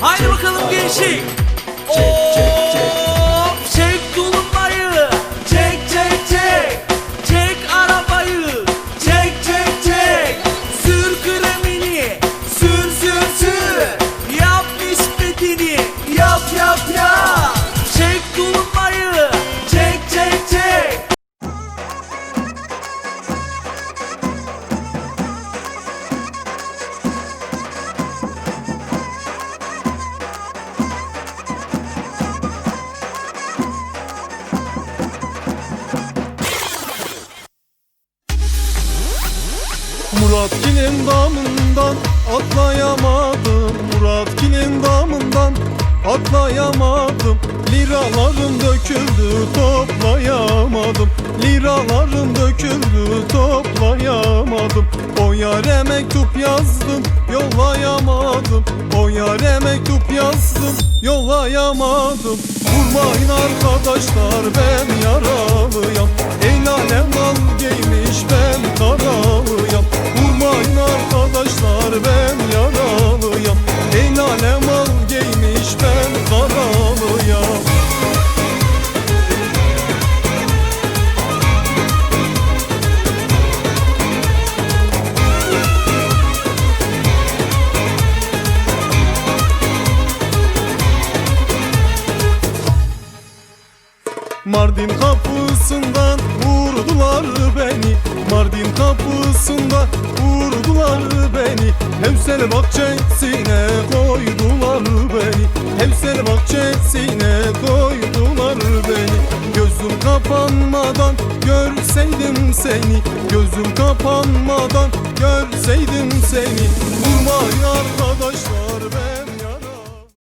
Haydi bakalım gençlik. Çek, çek. Muratkin'in damından atlayamadım. Muratkin'in damından atlayamadım. Liralarım döküldü toplayamadım. Liralarım döküldü toplayamadım. O yare mektup yazdım yollayamadım. O yare mektup yazdım yollayamadım. Vurmayın arkadaşlar ben yaralıyam Mardin kapısından vurdular beni. Mardin kapısında vurdular beni. Hevsel bahçesine koydular beni. Hevsel bahçesine koydular beni. Gözüm kapanmadan görseydim seni. Gözüm kapanmadan görseydim seni